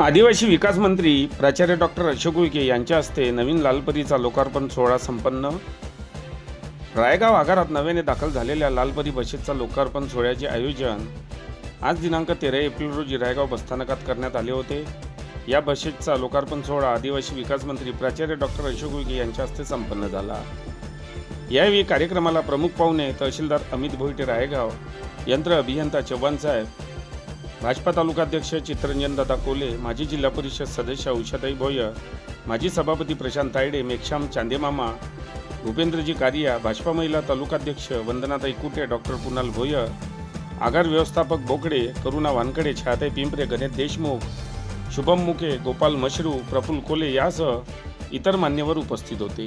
आदिवासी विकास मंत्री प्राचार्य डॉक्टर अशोक उईके यांच्या हस्ते नवीन लालपरीचा लोकार्पण सोहळा संपन्न. रायगाव आगारात नव्याने दाखल झालेल्या लालपरी बसेसचा लोकार्पण सोहळ्याचे आयोजन आज दिनांक तेरा एप्रिल रोजी रायगाव बसस्थानकात करण्यात आले होते. या बसेसचा लोकार्पण सोहळा आदिवासी विकास मंत्री प्राचार्य डॉक्टर अशोक उईके यांच्या हस्ते संपन्न झाला. यावेळी कार्यक्रमाला प्रमुख पाहुणे तहसीलदार अमित भोईटे रायगाव यंत्र अभियंता चव्हाण साहेब भाजपा तालुकाध्यक्ष चित्रंजन दादा कोले माजी जिल्हा परिषद सदस्य उषाताई भोय माजी सभापती प्रशांत तायडे मेक्षाम चांदेमामा भूपेंद्रजी कारिया भाजपा महिला तालुकाध्यक्ष वंदनाताई कुटे डॉक्टर कुणाल भोय आगार व्यवस्थापक बोकडे करुणा वानकडे छायाताई पिंपरे गणेश देशमुख शुभम मुके गोपाल मशरू प्रफुल कोले यासह इतर मान्यवर उपस्थित होते.